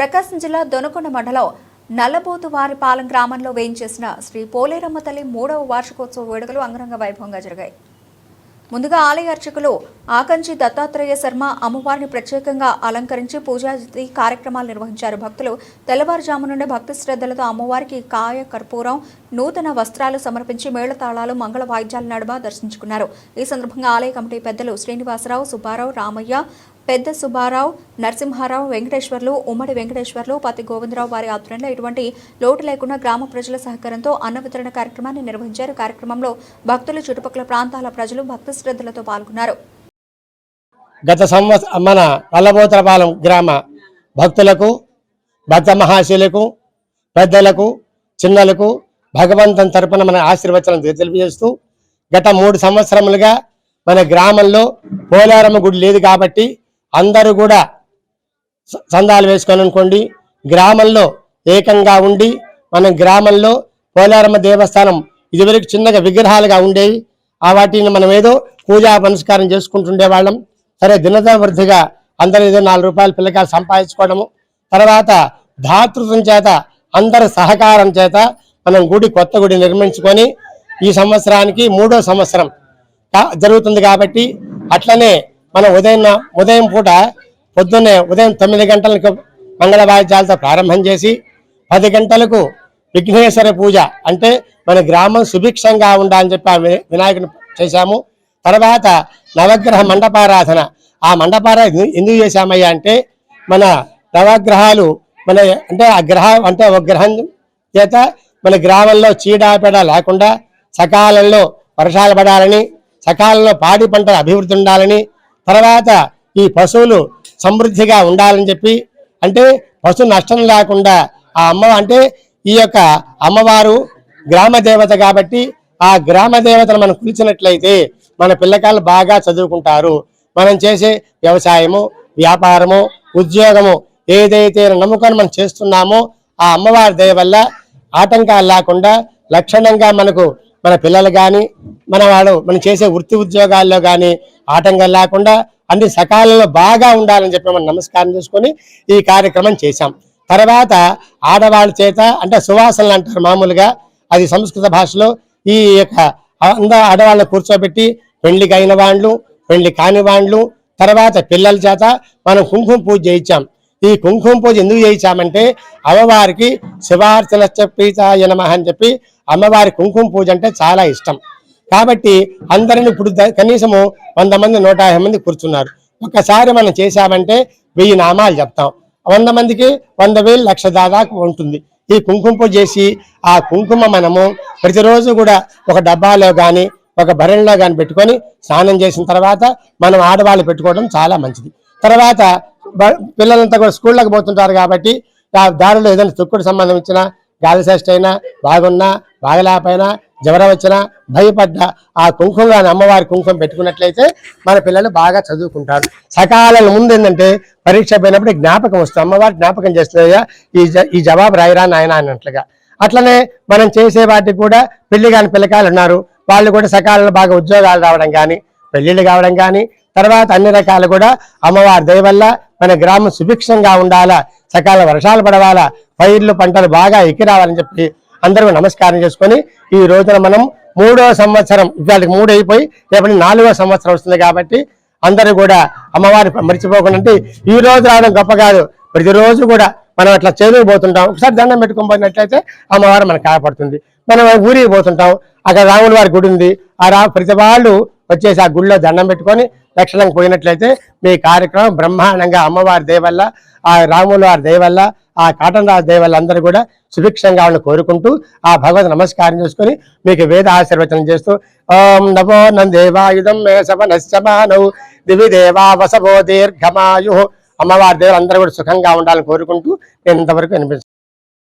ప్రకాశం జిల్లా దొనకొండ మండలం నల్లబోతువారిపాలెం గ్రామంలో వేయించేసిన శ్రీ పోలేరమ్మ తల్లి మూడవ వార్షికోత్సవ వేడుకలు అంగరంగ వైభవంగా జరిగాయి. ముందుగా ఆలయ అర్చకులు ఆకంచి దత్తాత్రేయ శర్మ అమ్మవారిని ప్రత్యేకంగా అలంకరించి పూజాది కార్యక్రమాలు నిర్వహించారు. భక్తులు తెల్లవారుజాము నుండి భక్తి శ్రద్ధలతో అమ్మవారికి కాయ కర్పూరం నూతన వస్త్రాలు సమర్పించి మేళతాళాలు మంగళ వాయిద్యాల నడుమ దర్శించుకున్నారు. ఈ సందర్భంగా ఆలయ కమిటీ పెద్దలు శ్రీనివాసరావు సుబ్బారావు రామయ్య పెద్ద సుబ్బారావు నరసింహారావు వెంకటేశ్వర్లు ఉమ్మడి వెంకటేశ్వర్లు పతి గోవిందరావు వారి ఆధ్వర్యంలో ఎటువంటి లోటు లేకుండా గ్రామ ప్రజల సహకారంతో అన్న వితరణ కార్యక్రమాన్ని నిర్వహించారు. కార్యక్రమంలో భక్తులు చుట్టుపక్కల ప్రాంతాల ప్రజలు భక్తి శ్రద్ధలతో పాల్గొన్నారు. గత సంవత్సరం మన పల్లబోతరపాలెం గ్రామ భక్తులకు భక్త మహాశీలకు పెద్దలకు చిన్నలకు భగవంతుని తరపున మన ఆశీర్వచనం తెలియజేస్తూ గత మూడు సంవత్సరములుగా మన గ్రామంలో పోలారమ్మ గుడి లేదు కాబట్టి అందరూ కూడా చందాలు సందాలు వేసుకొని అనుకోండి గ్రామంలో ఏకంగా ఉండి మన గ్రామంలో పోలారమ్మ దేవస్థానం ఇదివరకు చిన్నగా విగ్రహాలుగా ఉండేవి. ఆ వాటిని మనం ఏదో పూజా పునస్కారం చేసుకుంటుండే వాళ్ళం. సరే దినదవృద్ధిగా అందరూ ఏదో నాలుగు రూపాయలు పిల్లకాయలు సంపాదించుకోవడము. తర్వాత ధాతృత్వం చేత అందరి సహకారం చేత మనం గుడి కొత్త గుడి నిర్మించుకొని ఈ సంవత్సరానికి మూడో సంవత్సరం జరుగుతుంది కాబట్టి అట్లనే మనం ఉదయం ఉదయం పూట పొద్దున్నే ఉదయం తొమ్మిది గంటలకు మంగళ వాయిద్యాలతో ప్రారంభం చేసి పది గంటలకు విఘ్నేశ్వర పూజ అంటే మన గ్రామం సుభిక్షంగా ఉండాలని చెప్పి ఆ వినాయకుని చేశాము. తర్వాత నవగ్రహ మండపారాధన. ఆ మండపారాధన ఎందుకు చేశామయ్యా అంటే మన నవగ్రహాలు మన అంటే ఆ గ్రహం అంటే ఒక గ్రహం చేత మన గ్రామంలో చీడాపేడ లేకుండా సకాలంలో వర్షాలు పడాలని సకాలంలో పాడి పంటల అభివృద్ధి ఉండాలని తర్వాత ఈ పశువులు సమృద్ధిగా ఉండాలని చెప్పి అంటే పశు నష్టం లేకుండా ఆ అమ్మ అంటే ఈ యొక్క అమ్మవారు గ్రామ దేవత కాబట్టి ఆ గ్రామ దేవతను మనం కులిచినట్లయితే మన పిల్లకాయలు బాగా చదువుకుంటారు. మనం చేసే వ్యవసాయము వ్యాపారము ఉద్యోగము ఏదైతే నమ్ముకొని మనం చేస్తున్నామో ఆ అమ్మవారి దయ వల్ల ఆటంకాలు లేకుండా లక్షణంగా మనకు మన పిల్లలు కానీ మన వాడు మనం చేసే వృత్తి ఉద్యోగాల్లో కానీ ఆటంకం లేకుండా అన్ని సకాలంలో బాగా ఉండాలని చెప్పి మనం నమస్కారం చేసుకొని ఈ కార్యక్రమం చేశాం. తర్వాత ఆడవాళ్ళ చేత అంటే సువాసనలు అంటారు మామూలుగా అది సంస్కృత భాషలో ఈ యొక్క అందరూ ఆడవాళ్ళని కూర్చోబెట్టి పెళ్ళికి అయిన వాళ్ళు పెళ్ళి కాని వాళ్ళు తర్వాత పిల్లల చేత మనం కుంకుమ పూజ చేయించాం. ఈ కుంకుమ పూజ ఎందుకు చేయించామంటే అమ్మవారికి శివార్చన ప్రీతాయ నమః అని చెప్పి అమ్మవారి కుంకుమ పూజ అంటే చాలా ఇష్టం. కాబట్టి అందరిని ఇప్పుడు కనీసము వంద మంది నూట యాభై మంది కూర్చున్నారు. ఒక్కసారి మనం చేశామంటే వెయ్యి నామాలు చెప్తాం వంద మందికి వంద వేలు లక్ష దాదాపు ఉంటుంది. ఈ కుంకుమ చేసి ఆ కుంకుమ మనము ప్రతిరోజు కూడా ఒక డబ్బాలో కానీ ఒక భరణలో కానీ పెట్టుకొని స్నానం చేసిన తర్వాత మనం ఆడవాళ్ళు పెట్టుకోవడం చాలా మంచిది. తర్వాత పిల్లలంతా కూడా స్కూళ్ళకి పోతుంటారు కాబట్టి ఆ దారిలో ఏదైనా తుక్కుడు సంబంధం ఇచ్చినా గాలి షష్ఠి అయినా బాగున్నా బాగలేకపోయినా జ్వరం వచ్చినా భయపడ్డా ఆ కుంకుమ కానీ అమ్మవారి కుంకుమ పెట్టుకున్నట్లయితే మన పిల్లలు బాగా చదువుకుంటారు. సకాలం ముందు ఏంటంటే పరీక్ష పోయినప్పుడు జ్ఞాపకం వస్తుంది. అమ్మవారు జ్ఞాపకం చేస్తుందయ్యా ఈ జ- ఈ జవాబు రాయిరా నాయన అన్నట్లుగా. అట్లనే మనం చేసే వాటికి కూడా పెళ్ళి కాని పిల్లకాయలు ఉన్నారు. వాళ్ళు కూడా సకాలంలో బాగా ఉద్యోగాలు రావడం కానీ పెళ్ళిళ్ళు కావడం కానీ తర్వాత అన్ని రకాలు కూడా అమ్మవారి దయ వల్ల మన గ్రామం సుభిక్షంగా ఉండాలా సకాల వర్షాలు పడవాలా పైర్లు పంటలు బాగా ఎక్కి రావాలని చెప్పి అందరూ నమస్కారం చేసుకొని ఈ రోజున మనం మూడో సంవత్సరం ఇవాళకి మూడు అయిపోయి రేపటి నాలుగో సంవత్సరం వస్తుంది కాబట్టి అందరూ కూడా అమ్మవారి మర్చిపోకుండా అంటే ఈ రోజు రావడం గొప్ప కాదు. ప్రతిరోజు కూడా మనం అట్లా చేరుకు పోతుంటాం. ఒకసారి దండం పెట్టుకొని పోయినట్లయితే అమ్మవారు మనకు కాపాడుతుంది. మనం ఊరికి పోతుంటాం. అక్కడ రాముల వారి గుడి ఉంది. ఆ రా ప్రతి వాళ్ళు వచ్చేసి ఆ గుడిలో దండం పెట్టుకొని లక్షణంగా పోయినట్లయితే మీ కార్యక్రమం బ్రహ్మాండంగా అమ్మవారి దయవల్ల ఆ రాముల వారి దయవల్ల ఆ కాటన్ రాజు దయ కూడా సుభిక్షంగా ఉన్న కోరుకుంటూ ఆ భగవద్ నమస్కారం చేసుకొని మీకు వేద ఆశీర్వచనం చేస్తూ ఓం నమో నందేవాయుధం మే సవనశ్చమానౌ దివి దేవా వసవో దీర్ఘమాయు. అమ్మవారి దేవులందరూ కూడా సుఖంగా ఉండాలని కోరుకుంటూ నేను ఇంతవరకు వినిపిస్తాను